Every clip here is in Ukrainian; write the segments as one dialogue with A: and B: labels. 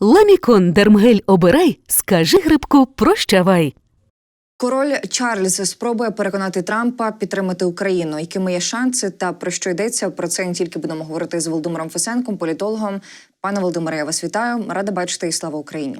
A: Ламікон Дермгель обирай, скажи грибку прощавай.
B: Король Чарльз спробує переконати Трампа підтримати Україну. Якими є шанси та про що йдеться? Про це не тільки будемо говорити з Володимиром Фесенком, політологом. Пане Володимире, я вас вітаю. Рада бачити і слава Україні.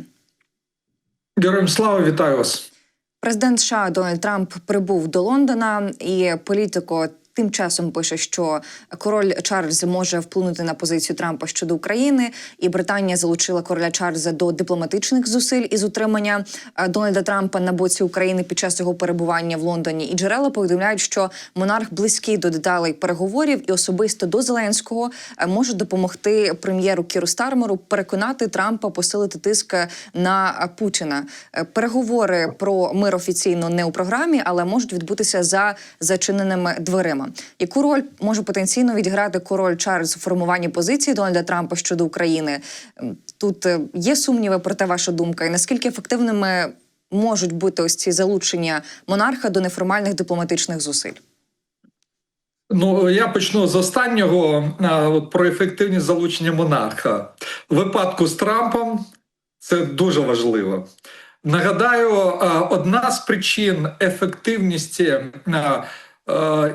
C: Героям слава, вітаю вас.
B: Президент США Дональд Трамп прибув до Лондона, і політико тим часом пише, що король Чарльз може вплинути на позицію Трампа щодо України, і Британія залучила короля Чарльза до дипломатичних зусиль із утримання е, Дональда Трампа на боці України під час його перебування в Лондоні. І джерела повідомляють, що монарх близький до деталей переговорів і особисто до Зеленського е, може допомогти прем'єру Кіру Стармеру переконати Трампа посилити тиск на е, Путіна. Е, Переговори про мир офіційно не у програмі, але можуть відбутися за зачиненими дверима. Яку роль може потенційно відіграти король Чарльз у формуванні позиції Дональда Трампа щодо України? Тут е, є сумніви, проте ваша думка, і наскільки ефективними можуть бути ось ці залучення монарха до неформальних дипломатичних зусиль?
C: Ну я почну з останнього от, про ефективність залучення монарха. В випадку з Трампом це дуже важливо. Нагадаю, одна з причин ефективності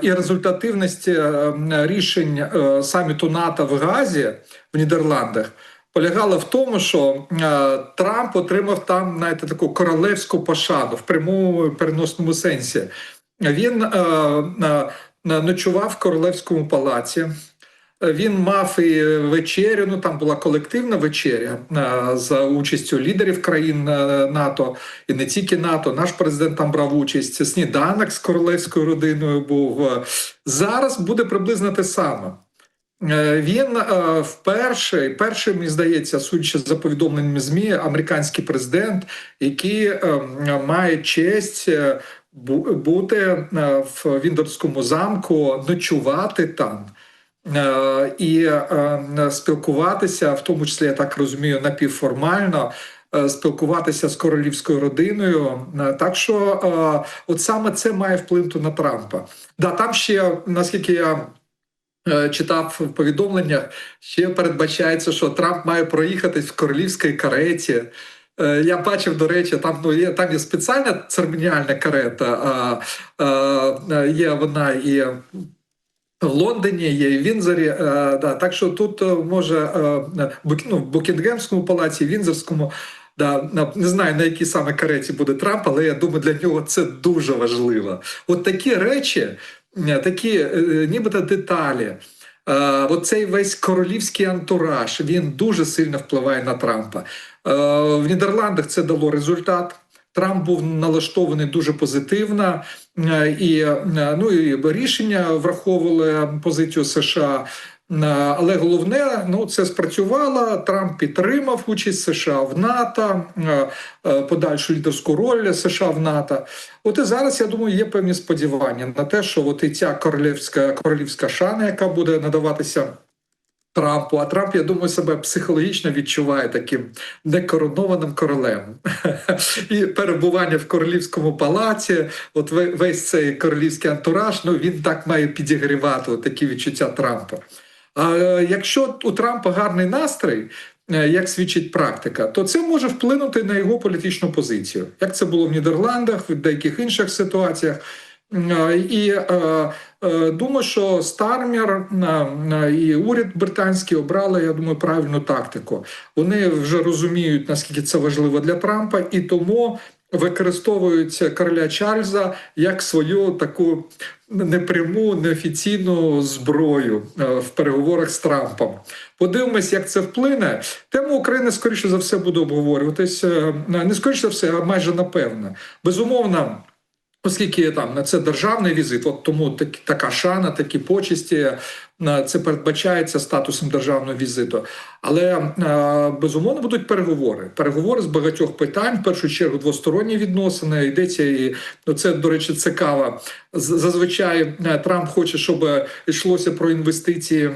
C: і результативність рішень саміту НАТО в Газі в Нідерландах. Полягала в тому, що е, Трамп отримав там знаєте, таку королевську пошану в прямому переносному сенсі. Він е, е, ночував в королевському палаці. Він мав і вечерю. Ну там була колективна вечеря за участю лідерів країн е, НАТО і не тільки НАТО. Наш президент там брав участь. Сніданок з королевською родиною був зараз. Буде приблизно те саме. Е, Він е, вперше, перший, мені здається, судячи за повідомленнями змі, американський президент, який має честь бути в Віндорському замку, ночувати там. Е, І е, спілкуватися, в тому числі я так розумію, напівформально е, спілкуватися з королівською родиною. Е, Так що е, от саме це має вплинути на Трампа. Да, там ще наскільки я е, читав в повідомленнях, ще передбачається, що Трамп має проїхатись в королівській кареті. Е, Я бачив, до речі, там ну є там є спеціальна церемоніальна карета. А, а, є вона і в Лондоні, є в Вінзорі. Е, да, так що тут е, може е, ну, в Букінгемському палаці, Вінзорському. Да, не знаю на якій саме кареті буде Трамп, але я думаю, для нього це дуже важливо. От такі речі, такі нібито деталі. Оцей весь королівський антураж він дуже сильно впливає на Трампа. В Нідерландах це дало результат. Трамп був налаштований дуже позитивно, е, і е, ну і рішення враховували позицію США. Е, Але головне, ну це спрацювало. Трамп підтримав участь США в НАТО, подальшу лідерську роль США в НАТО. От і зараз я думаю, є певні сподівання на те, що от і ця королівська королівська шана, яка буде надаватися. Трампу, а Трамп, я думаю, себе психологічно відчуває таким некоронованим королем. І перебування в королівському палаці, от ве- весь цей королівський антураж, ну він так має підігрівати от такі відчуття Трампа. А е, якщо у Трампа гарний настрій, е, як свідчить практика, то це може вплинути на його політичну позицію, як це було в Нідерландах, в деяких інших ситуаціях. Е, І е, е, думаю, що Стармер і уряд британський обрали, я думаю, правильну тактику. Вони вже розуміють, наскільки це важливо для Трампа, і тому використовують короля Чарльза як свою таку непряму, неофіційну зброю в переговорах з Трампом. Подивимось, як це вплине. Тема України скоріше за все буде обговорюватись. Не скоріше за все, а майже напевно. Безумовно. Оскільки там на це державний візит, от тому так, така шана, такі почесті, це передбачається статусом державного візиту. Але е, безумовно будуть переговори. Переговори з багатьох питань, в першу чергу двосторонні відносини. Йдеться і ну, це, до речі, цікаво. Зазвичай е, Трамп хоче, щоб йшлося про інвестиції е,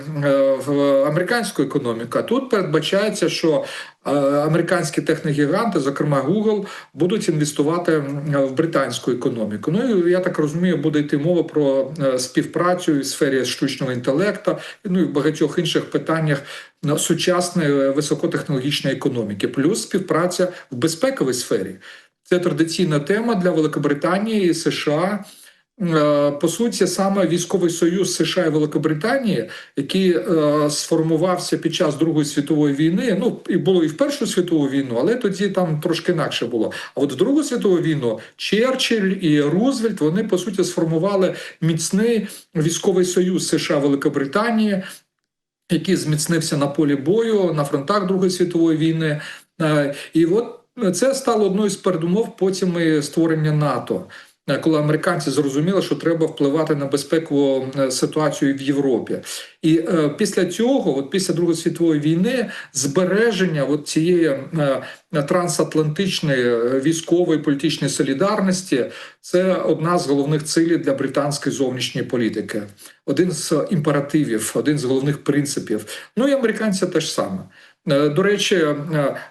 C: в американську економіку. Тут передбачається, що е, американські техногіганти, зокрема Google, будуть інвестувати в британську економіку. Ну і я так розумію, буде йти мова про е, співпрацю в сфері штучного інтелекту. Інтелекту, ну і в багатьох інших питаннях на сучасної високотехнологічної економіки, плюс співпраця в безпековій сфері. Це традиційна тема для Великобританії США. Е, По суті, саме військовий союз США і Великобританії, який е, сформувався під час Другої світової війни, ну і було і в Першу світову війну, але тоді там трошки інакше було. А от в Другу світову війну Черчилль і Рузвельт вони по суті сформували міцний військовий союз США Великобританії, який зміцнився на полі бою на фронтах Другої світової війни. Е, І от це стало одною з передумов потім і створення НАТО. Е, Коли американці зрозуміли, що треба впливати на безпекову е, ситуацію в Європі, і е, після цього, от після Другої світової війни, збереження от цієї е, трансатлантичної е, військової політичної солідарності це одна з головних цілей для британської зовнішньої політики, один з імперативів, один з головних принципів. Ну і американці теж саме. Е, До речі, е,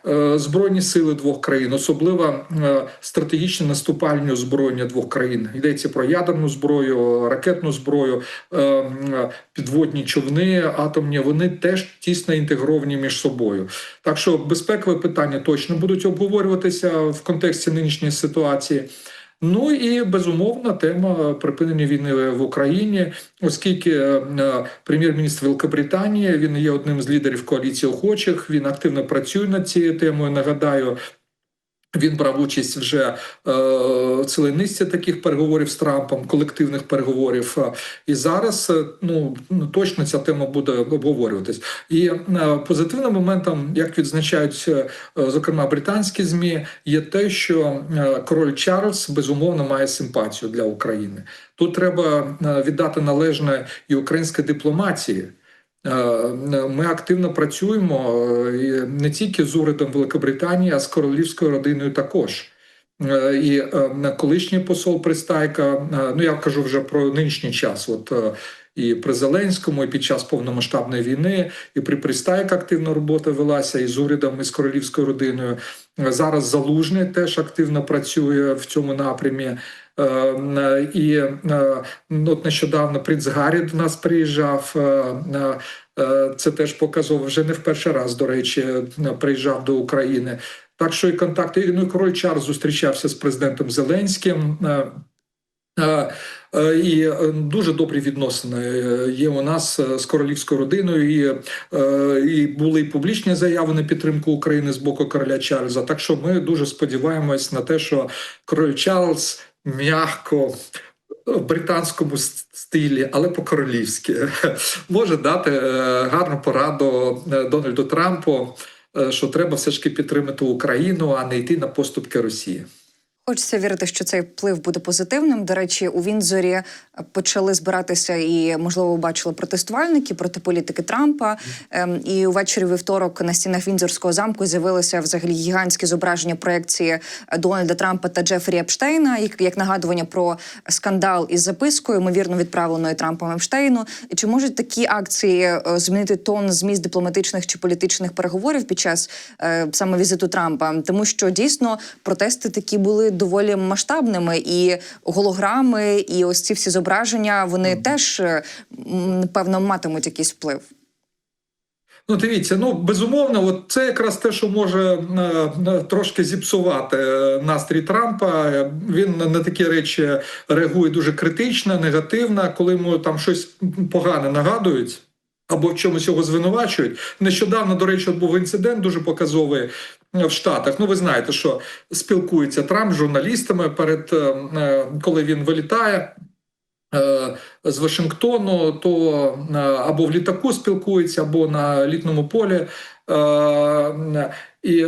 C: е, збройні сили двох країн, особливо стратегічне наступальне озброєння двох країн. Йдеться про ядерну зброю, ракетну зброю, підводні човни, атомні. Вони теж тісно інтегровані між собою. Так що безпекові питання точно будуть обговорюватися в контексті нинішньої ситуації. Ну і безумовна тема припинення війни в Україні, оскільки е, е, прем'єр-міністр Великобританії він є одним з лідерів коаліції охочих. Він активно працює над цією темою. Нагадаю. Він брав участь вже е, в цілій низці таких переговорів з Трампом, колективних переговорів. Е, І зараз е, ну ну, точно ця тема буде обговорюватись. І е, позитивним моментом, як відзначають е, зокрема британські змі, є те, що е, король Чарльз безумовно має симпатію для України. Тут треба е, віддати належне і українській дипломатії. Е, Ми активно працюємо е, не тільки з урядом Великобританії, а з королівською родиною також. Е, І колишній посол Пристайка, ну я кажу вже про нинішній час. От і при Зеленському, і під час повномасштабної війни, і при Пристайка активна робота велася, і з урядом, і з королівською родиною. Зараз Залужний теж активно працює в цьому напрямі. Е, е, І е, от нещодавно принц Гаррі до нас приїжджав. Це теж показово вже не в перший раз, до речі, приїжджав до України. Так що і контакти. Ну і король Чарльз зустрічався з президентом Зеленським. І дуже добрі відносини є у нас з королівською родиною, і, і були і публічні заяви на підтримку України з боку короля Чарльза. Так що ми дуже сподіваємось на те, що король Чарльз м'яко в британському стилі, але по-королівськи може дати е, гарну пораду е, Дональду Трампу, е, що треба все ж таки підтримати Україну, а не йти на поступки Росії.
B: Хочеться вірити, що цей вплив буде позитивним. До речі, у Вінзорі е, почали збиратися і, можливо, бачили протестувальники проти політики Трампа. Ем, І увечері вівторок на стінах Вінзорського замку з'явилися взагалі гігантські зображення проекції е, Дональда Трампа та Джефрі Епштейна, як, як нагадування про скандал із запискою, ймовірно відправленою Трампом Епштейну. Чи можуть такі акції е, змінити тон зміст дипломатичних чи політичних переговорів під час е, саме візиту Трампа? Тому що дійсно протести такі були доволі масштабними, і голограми, і ось ці всі зображення вони теж е, м, напевно матимуть якийсь вплив.
C: Ну, дивіться, ну безумовно, от це якраз те, що може е, е, трошки зіпсувати е, настрій Трампа. Він на- такі речі реагує дуже критично, негативно, коли йому там щось погане нагадують. Або в чомусь його звинувачують. Нещодавно, до речі, був інцидент дуже показовий в Штатах. Ну, ви знаєте, що спілкується Трамп з журналістами перед е, е, коли він вилітає е, з Вашингтону, то або в літаку спілкується, або на літному полі. І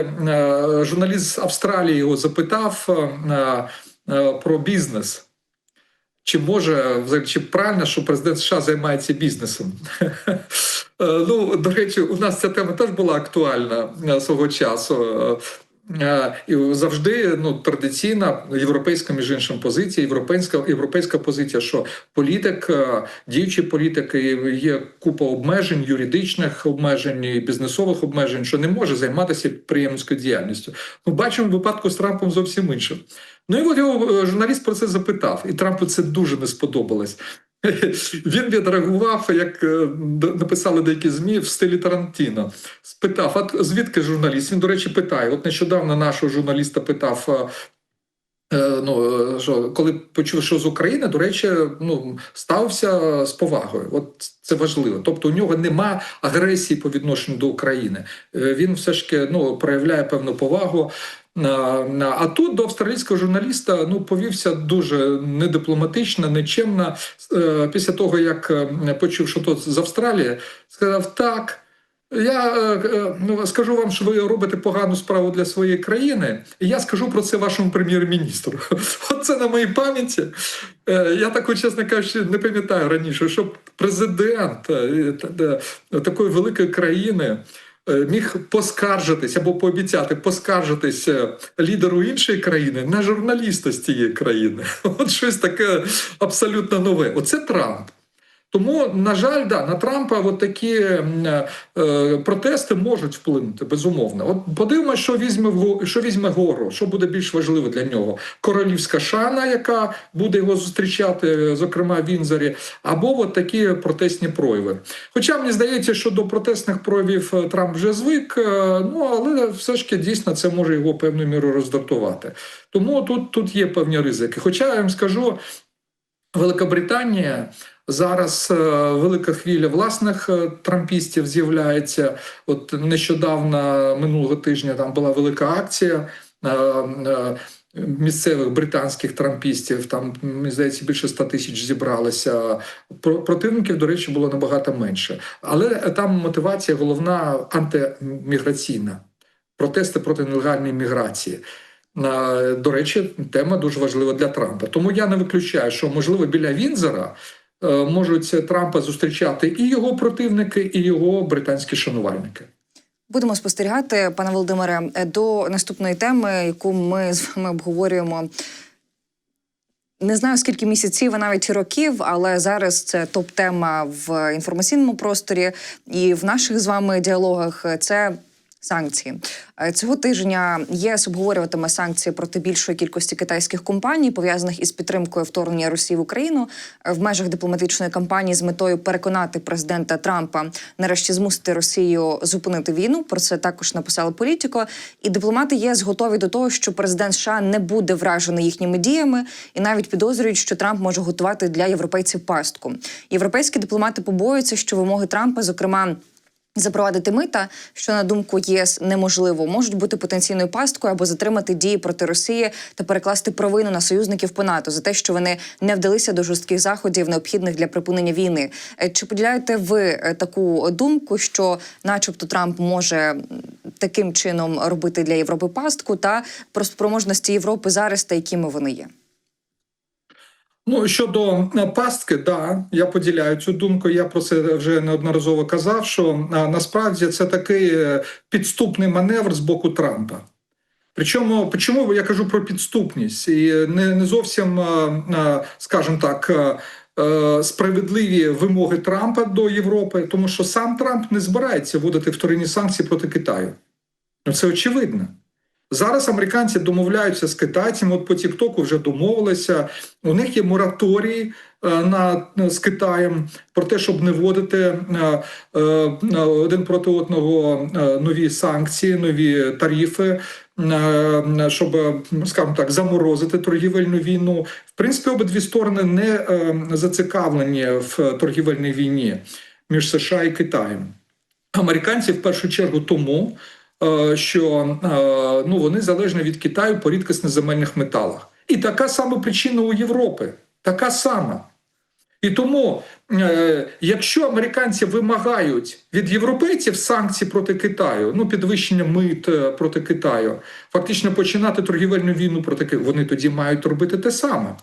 C: журналіст з Австралії його запитав про бізнес. Чи може чи правильно, що президент США займається бізнесом? Е, Ну, до речі, у нас ця тема теж була актуальна е, свого часу. Е, І завжди ну, традиційна європейська, між іншим, позиція, європейська, європейська позиція, що політик, е, діючий політик, і є купа обмежень, юридичних обмежень, і бізнесових обмежень, що не може займатися підприємницькою діяльністю. Ми бачимо випадку з Трампом зовсім іншим. Ну і от його е, журналіст про це запитав, і Трампу це дуже не сподобалось. Він відреагував, як е, написали деякі ЗМІ в стилі Тарантіно. Спитав, а звідки журналіст? Він, до речі, питає. От нещодавно нашого журналіста питав. е, Ну, що, коли почув, що з України, до речі, ну, стався з повагою. От це важливо. Тобто у нього нема агресії по відношенню до України. Він все ж таки ну, проявляє певну повагу. А, А тут до австралійського журналіста ну повівся дуже недипломатично, нечемно. Е, Після того, як е, почув, що тут з Австралії, сказав так. Я е, е, ну, скажу вам, що ви робите погану справу для своєї країни, і я скажу про це вашому прем'єр-міністру. Оце на моїй пам'яті. Е, Я такого, чесно кажучи, не пам'ятаю раніше, щоб президент е, та- та- такої великої країни е, міг поскаржитись або пообіцяти поскаржитись е, лідеру іншої країни на журналіста з тієї країни. От щось таке абсолютно нове. Оце Трамп. Тому, на жаль, да, на Трампа от такі е, протести можуть вплинути, безумовно. От подивимося, що візьме що візьме гору, що буде більш важливо для нього. Королівська шана, яка буде його зустрічати, е, зокрема в Вінзорі, або от такі протестні прояви. Хоча мені здається, що до протестних проявів е, Трамп вже звик, е, ну але все ж таки дійсно це може його певною мірою роздратувати. Тому тут, тут є певні ризики. Хоча я вам скажу. Великобританія зараз е, велика хвиля власних е, трампістів з'являється. От нещодавно минулого тижня там була велика акція. е, Місцевих британських трампістів там мені здається більше 100 тисяч зібралося. Про- Противників, до речі, було набагато менше. Але там мотивація головна антиміграційна протести проти нелегальної міграції. До речі, тема дуже важлива для Трампа. Тому я не виключаю, що можливо біля Вінзера можуть Трампа зустрічати і його противники, і його британські шанувальники.
B: Будемо спостерігати, пане Володимире, е, до наступної теми, яку ми з вами обговорюємо. Не знаю скільки місяців, а навіть років, але зараз це топ-тема в інформаційному просторі і в наших з вами діалогах. е, Це санкції Е, цього тижня. ЄС обговорюватиме санкції проти більшої кількості китайських компаній, пов'язаних із підтримкою вторгнення Росії в Україну е, в межах дипломатичної кампанії з метою переконати президента Трампа нарешті змусити Росію зупинити війну. Про це також написали політико. І дипломати ЄС готові до того, що президент США не буде вражений їхніми діями, і навіть підозрюють, що Трамп може готувати для європейців пастку. Європейські дипломати побоюються, що вимоги Трампа, зокрема. Запровадити мита, що на думку ЄС неможливо, можуть бути потенційною пасткою або затримати дії проти Росії та перекласти провину на союзників по НАТО за те, що вони не вдалися до жорстких заходів, необхідних для припинення війни. Е, Чи поділяєте ви е, таку думку, що, начебто, Трамп може таким чином робити для Європи пастку, та про спроможності Європи зараз та якими вони є?
C: Ну щодо е, пастки, да, я поділяю цю думку. Я про це вже неодноразово казав. Що насправді це такий е, підступний маневр з боку Трампа. Причому, чому я кажу про підступність і не, не зовсім, е, е, скажімо так, е, е, справедливі вимоги Трампа до Європи, тому що сам Трамп не збирається вводити вторинні санкції проти Китаю. Ну це очевидно. Зараз американці домовляються з китайцями. От по Тіктоку вже домовилися. У них є мораторій е, на з Китаєм про те, щоб не вводити е, е, один проти одного е, нові санкції, нові тарифи, е, щоб, скажімо так, заморозити торгівельну війну. В принципі, обидві сторони не е, зацікавлені в торгівельній війні між США і Китаєм. Американці в першу чергу тому. Е, Що е, ну вони залежні від Китаю по рідкісних земельних металах, і така сама причина у Європи, така сама. І тому, е, якщо американці вимагають від європейців санкцій проти Китаю, ну підвищення мит проти Китаю, фактично починати торгівельну війну проти Китаю, вони тоді мають робити те саме.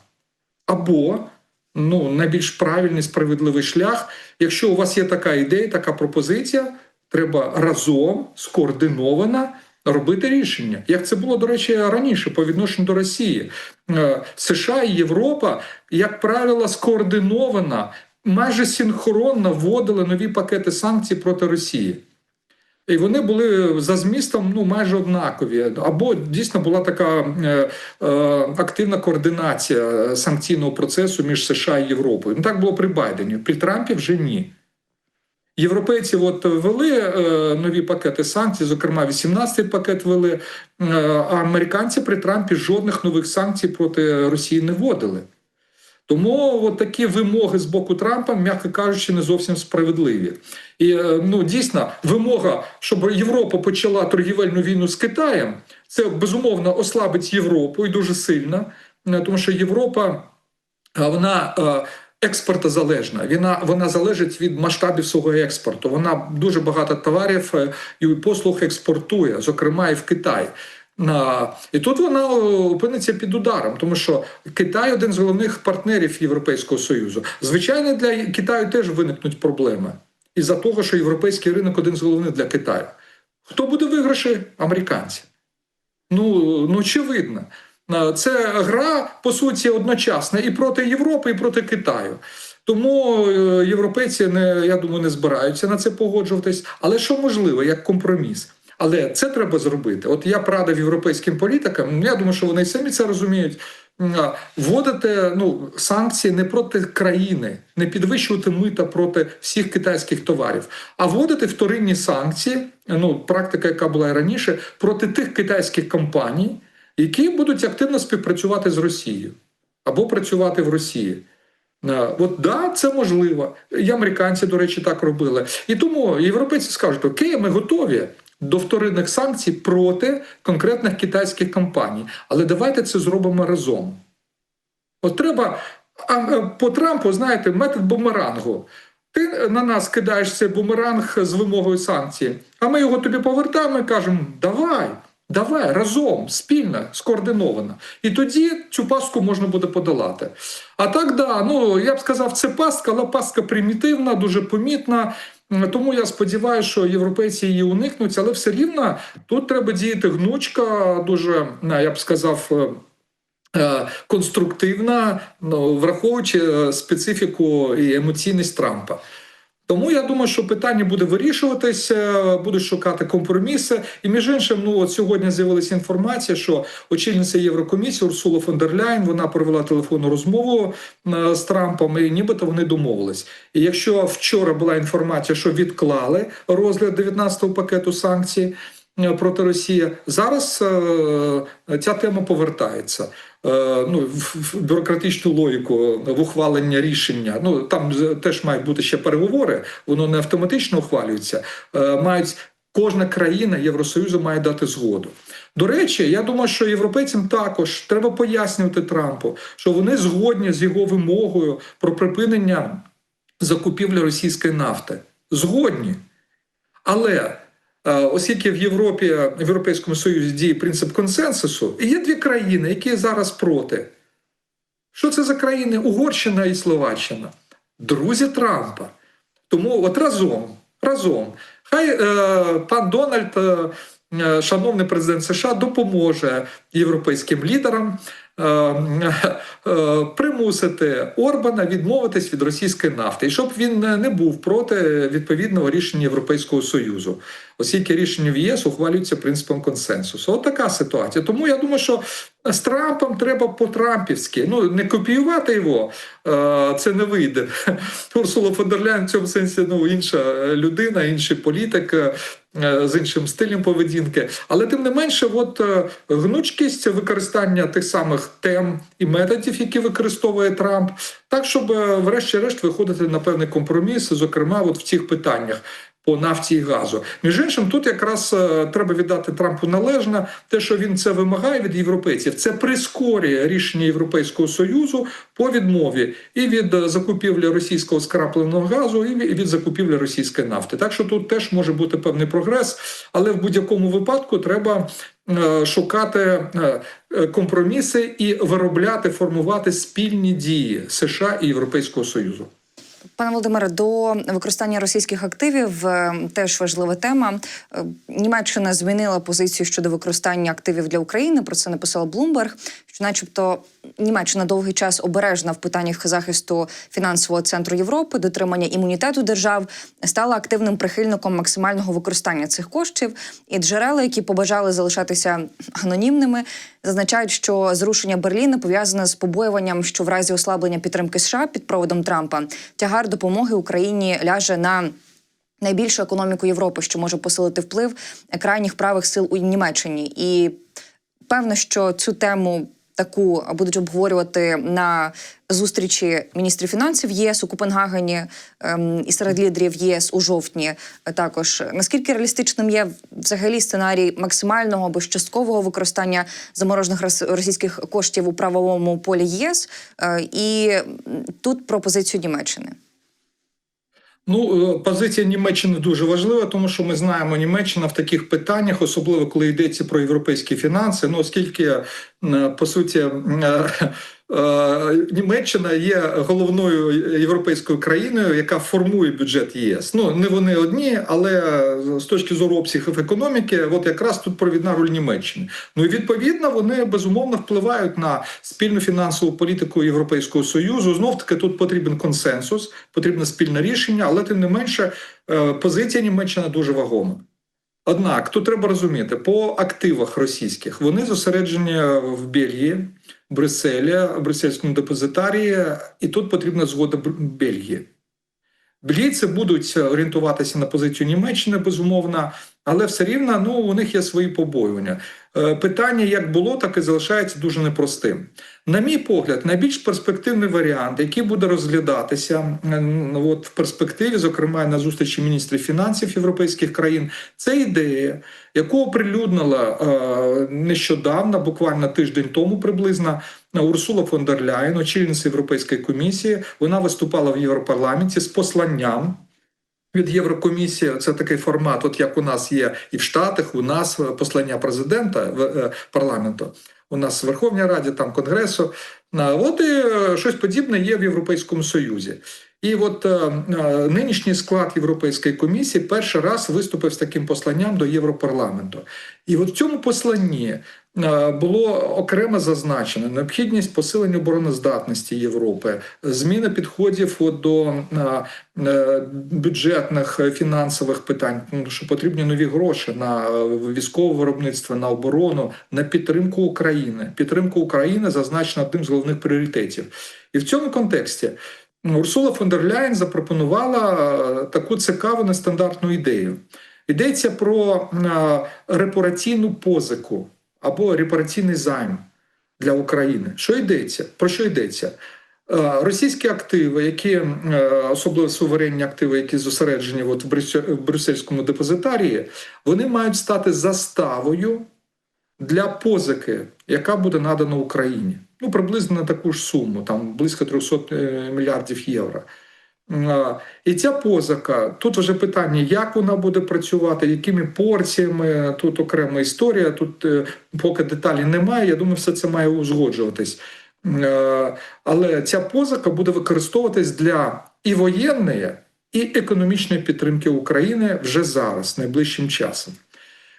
C: Або ну, найбільш правильний справедливий шлях, якщо у вас є така ідея, така пропозиція, треба разом скоординовано робити рішення. Як це було, до речі, раніше по відношенню до Росії. Е, США і Європа, як правило, скоординовано, майже синхронно вводили нові пакети санкцій проти Росії. І вони були за змістом ну майже однакові. Або дійсно була така е, е, активна координація санкційного процесу між США і Європою. Ну так було при Байдені. При Трампі вже ні. Європейці от ввели е, нові пакети санкцій, зокрема 18-й пакет ввели, е, а американці при Трампі жодних нових санкцій проти Росії не вводили. Тому от такі вимоги з боку Трампа, м'яко кажучи, не зовсім справедливі. І е, ну дійсно вимога, щоб Європа почала торгівельну війну з Китаєм, це безумовно ослабить Європу і дуже сильно, тому що Європа вона експортозалежна. Вона, вона залежить від масштабів свого експорту. Вона дуже багато товарів е, і послуг експортує, зокрема і в Китай. І тут вона е, опиниться під ударом, тому що Китай один з головних партнерів Європейського Союзу. Звичайно, для Китаю теж виникнуть проблеми із-за того, що європейський ринок один з головних для Китаю. Хто буде виграші? Американці. Ну, ну очевидно. Е, Це гра, по суті, одночасна і проти Європи, і проти Китаю. Тому е, європейці не я думаю, не збираються на це погоджуватись. Але що можливо, як компроміс. Але це треба зробити. От я порадив європейським політикам. Я думаю, що вони самі це розуміють. Вводити ну, санкції не проти країни, не підвищувати мита проти всіх китайських товарів, а вводити вторинні санкції. Ну, практика, яка була і раніше, проти тих китайських компаній, які будуть активно співпрацювати з Росією або працювати в Росії. От да, це можливо. І американці, до речі, так робили. І тому європейці скажуть: окей, ми готові до вторинних санкцій проти конкретних китайських компаній, але давайте це зробимо разом. От треба по Трампу, знаєте, метод бумерангу. Ти на нас кидаєш цей бумеранг з вимогою санкцій, а ми його тобі повертаємо і кажемо: давай, давай разом, спільно, скоординовано. І тоді цю пастку можна буде подолати. А так, да, ну я б сказав, це пастка, але пастка примітивна, дуже помітна. Тому я сподіваюся, що європейці її уникнуть, але все рівно тут треба діяти гнучка, дуже я б сказав. е, е, Конструктивна, ну, враховуючи е, специфіку і емоційність Трампа. Тому я думаю, що питання буде вирішуватися, будуть шукати компроміси. І між іншим, ну от сьогодні з'явилася інформація, що очільниця Єврокомісії Урсула фон дер Ляйн вона провела телефонну розмову е, з Трампом, і нібито вони домовились. І якщо вчора була інформація, що відклали розгляд 19-го пакету санкцій. е, Проти Росії зараз е, ця тема повертається. Е, ну, бюрократичну логіку в ухвалення рішення. Ну там теж мають бути ще переговори, воно не автоматично ухвалюється. Е, мають кожна країна Євросоюзу має дати згоду. До речі, я думаю, що європейцям також треба пояснювати Трампу, що вони згодні з його вимогою про припинення закупівлі російської нафти. Згодні. Але оскільки в Європі, в Європейському Союзі діє принцип консенсусу, і є дві країни, які зараз проти. Що це за країни? Угорщина і Словаччина. Друзі Трампа. Тому от разом, разом. Хай е, пан Дональд, е, шановний президент США, допоможе європейським лідерам примусити Орбана відмовитись від російської нафти, і щоб він не був проти відповідного рішення Європейського Союзу, оскільки рішення в ЄС ухвалюється принципом консенсусу. От така ситуація. Тому я думаю, що з Трампом треба по-трампівськи. Ну не копіювати його, е, це не вийде. Урсула фон дер Ляйн в цьому сенсі ну, інша людина, інший політик. Е, З іншим стилем поведінки, але тим не менше, от е, гнучкість використання тих самих тем і методів, які використовує Трамп, так щоб, е, врешті-решт, виходити на певний компроміс, зокрема, от в цих питаннях по нафті і газу. Між іншим, тут якраз е, треба віддати Трампу належне, те, що він це вимагає від європейців, це прискорює рішення Європейського союзу по відмові і від е, закупівлі російського скрапленого газу, і від закупівлі російської нафти. Так що тут теж може бути певний прогрес, але в будь-якому випадку треба. е, Шукати компроміси і виробляти, формувати спільні дії США і Європейського Союзу.
B: Пане Володимире, до використання російських активів е, теж важлива тема. Е, Німеччина змінила позицію щодо використання активів для України. Про це написала Блумберг. Що, начебто, Німеччина довгий час обережна в питаннях захисту фінансового центру Європи, дотримання імунітету держав, стала активним прихильником максимального використання цих коштів. І джерела, які побажали залишатися анонімними, зазначають, що зрушення Берліна пов'язане з побоюванням, що в разі ослаблення підтримки США під проводом Трампа тягар допомоги Україні ляже на найбільшу економіку Європи, що може посилити вплив крайніх правих сил у Німеччині. І певно, що цю тему. Таку будуть обговорювати на зустрічі міністрів фінансів ЄС у Копенгагені ем, і серед лідерів ЄС у жовтні. Також наскільки реалістичним є взагалі сценарій максимального або часткового використання заморожених рос- російських коштів у правовому полі ЄС, Е, і тут про позицію Німеччини.
C: Ну, е, позиція Німеччини дуже важлива, тому що ми знаємо, Німеччина в таких питаннях, особливо коли йдеться про європейські фінанси. Ну, оскільки е, по суті е, Німеччина є головною європейською країною, яка формує бюджет ЄС. Ну не вони одні, але з точки зору обсягів економіки, от якраз тут провідна роль Німеччини. Ну і відповідно вони безумовно впливають на спільну фінансову політику Європейського союзу. Знов таки тут потрібен консенсус, потрібне спільне рішення, але тим не менше е, позиція Німеччини дуже вагома. Однак тут треба розуміти, по активах російських вони зосереджені в Бельгії, Брюсселі, Брюссельському депозитарії, і тут потрібна згода Бельгії. Бельгійці будуть орієнтуватися на позицію Німеччини, безумовно, але все рівно ну, у них є свої побоювання. Е, Питання як було, так і залишається дуже непростим. На мій погляд, найбільш перспективний варіант, який буде розглядатися от в перспективі, зокрема на зустрічі міністрів фінансів європейських країн, це ідея, яку оприлюднила е, нещодавно, буквально тиждень тому приблизно, Урсула фон дер Ляєн, очільниця Європейської комісії. Вона виступала в Європарламенті з посланням від Єврокомісії. Це такий формат, от як у нас є і в Штатах, у нас послання президента е, парламенту. У нас Верховній Раді, там Конгресу. А От і е, щось подібне є в Європейському Союзі. І от е, е, нинішній склад Європейської комісії перший раз виступив з таким посланням до Європарламенту. І от в цьому посланні е, було окремо зазначено необхідність посилення обороноздатності Європи, зміна підходів до е, е, бюджетних е, фінансових питань, тому що потрібні нові гроші на е, військове виробництво, на оборону, на підтримку України. Підтримка України зазначена одним з головних пріоритетів. І в цьому контексті Урсула фон дер Ляєн запропонувала е, таку цікаву нестандартну ідею. Йдеться про е, репараційну позику або репараційний займ для України. Що йдеться? Про що йдеться? Е, Російські активи, які е, особливо суверенні активи, які зосереджені от в Брюссе- в брюссельському депозитарії, вони мають стати заставою для позики, яка буде надана Україні. Ну, приблизно на таку ж суму, там близько 300 е, мільярдів євро. І ця позика, тут вже питання, як вона буде працювати, якими порціями, тут окрема історія, тут е, поки деталі немає. Я думаю, все це має узгоджуватись. Е, Але ця позика буде використовуватись для і воєнної, і економічної підтримки України вже зараз, найближчим часом.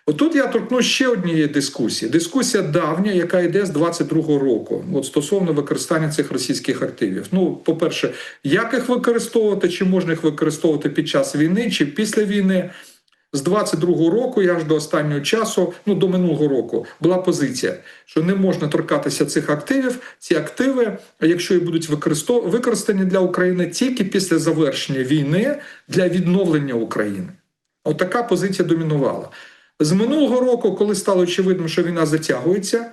C: Отут я торкну ще однієї дискусії. Дискусія давня, яка йде з 22-го року, от стосовно використання цих російських активів. Ну, по-перше, як їх використовувати, чи можна їх використовувати під час війни, чи після війни. З 22-го року, я ж до останнього часу, ну до минулого року, була позиція, що не можна торкатися цих активів. Ці активи, якщо і будуть використані для України тільки після завершення війни для відновлення України. От така позиція домінувала. З минулого року, коли стало очевидно, що війна затягується,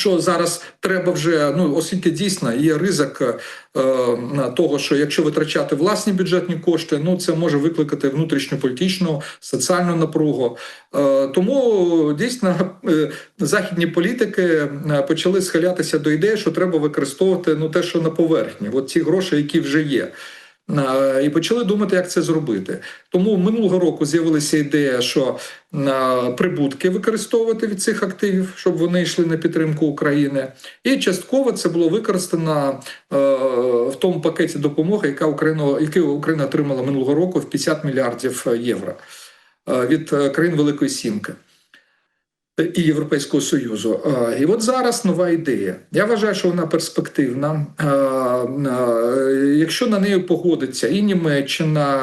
C: що зараз треба вже, ну оскільки дійсно є ризик е, того, що якщо витрачати власні бюджетні кошти, ну це може викликати внутрішньополітичну соціальну напругу. Е, тому дійсно е, західні політики е, почали схилятися до ідеї, що треба використовувати ну те, що на поверхні, от ці гроші, які вже є. І почали думати, як це зробити. Тому минулого року з'явилася ідея, що прибутки використовувати від цих активів, щоб вони йшли на підтримку України. І частково це було використано в тому пакеті допомоги, яка Україна, який Україна отримала минулого року в 50 мільярдів євро від е, країн Великої Сімки і Європейського Союзу. І от зараз нова ідея. Я вважаю, що вона перспективна. Якщо на неї погодиться і Німеччина,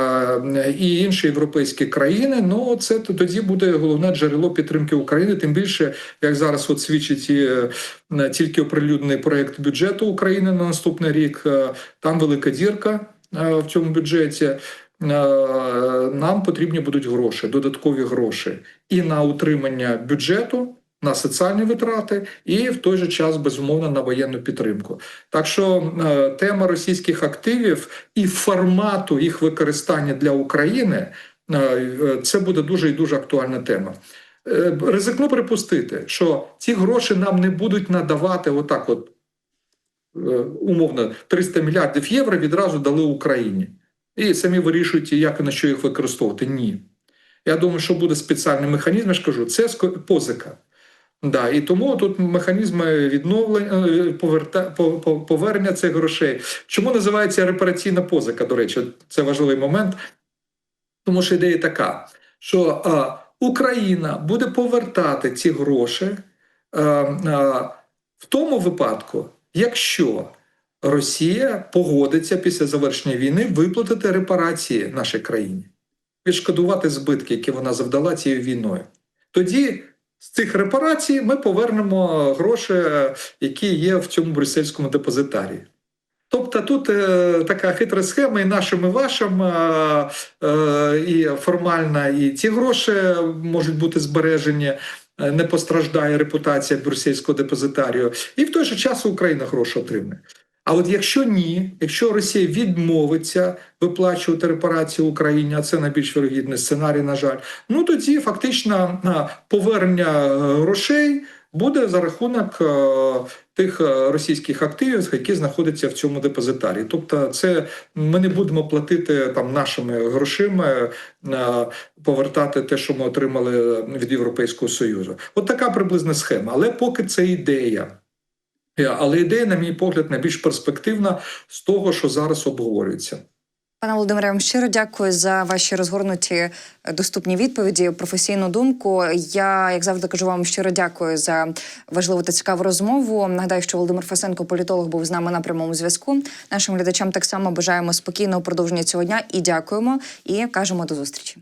C: і інші європейські країни, ну це тоді буде головне джерело підтримки України. Тим більше, як зараз от свідчить е, тільки оприлюднений проект бюджету України на наступний рік. е, Там велика дірка е, в цьому бюджеті. Е, Нам потрібні будуть гроші, додаткові гроші і на утримання бюджету, на соціальні витрати, і в той же час безумовно на воєнну підтримку. Так що е, тема російських активів і формату їх використання для України е, це буде дуже і дуже актуальна тема. Ризикну припустити, що ці гроші нам не будуть надавати отак, от умовно 300 мільярдів євро відразу дали Україні. І самі вирішують, як і на що їх використовувати. Ні. Я думаю, що буде спеціальний механізм, я ж кажу, це позика. Да, і тому тут механізми відновлення е, поверта, по- по- повернення цих грошей. Чому називається репараційна позика? До речі, це важливий момент. Тому що ідея така, що а, Україна буде повертати ці гроші а, а, в тому випадку, якщо Росія погодиться після завершення війни виплатити репарації нашій країні, відшкодувати збитки, які вона завдала цією війною. Тоді з цих репарацій ми повернемо гроші, які є в цьому брюссельському депозитарії. Тобто тут е, така хитра схема, і нашим, і вашим, е, е, і формальна, і ці гроші можуть бути збережені. е, Не постраждає репутація брюссельського депозитарію, і в той же час Україна гроші отримає. А от якщо ні, якщо Росія відмовиться виплачувати репарації Україні, а це найбільш вирогідний сценарій, на жаль, ну тоді фактично повернення е, грошей буде за рахунок е, тих е, російських активів, які знаходяться в цьому депозитарі. Тобто, це ми не будемо платити там нашими грошима, е, повертати те, що ми отримали від Європейського Союзу. От така приблизна схема. Але поки це ідея. Е, Але ідея, на мій погляд, найбільш перспективна з того, що зараз обговорюється.
B: Пане Володимире, вам щиро дякую за ваші розгорнуті е, доступні відповіді, професійну думку. Я, як завжди, кажу вам щиро дякую за важливу та цікаву розмову. Нагадаю, що Володимир Фасенко, політолог, був з нами на прямому зв'язку. Нашим глядачам так само бажаємо спокійного продовження цього дня і дякуємо. І кажемо до зустрічі.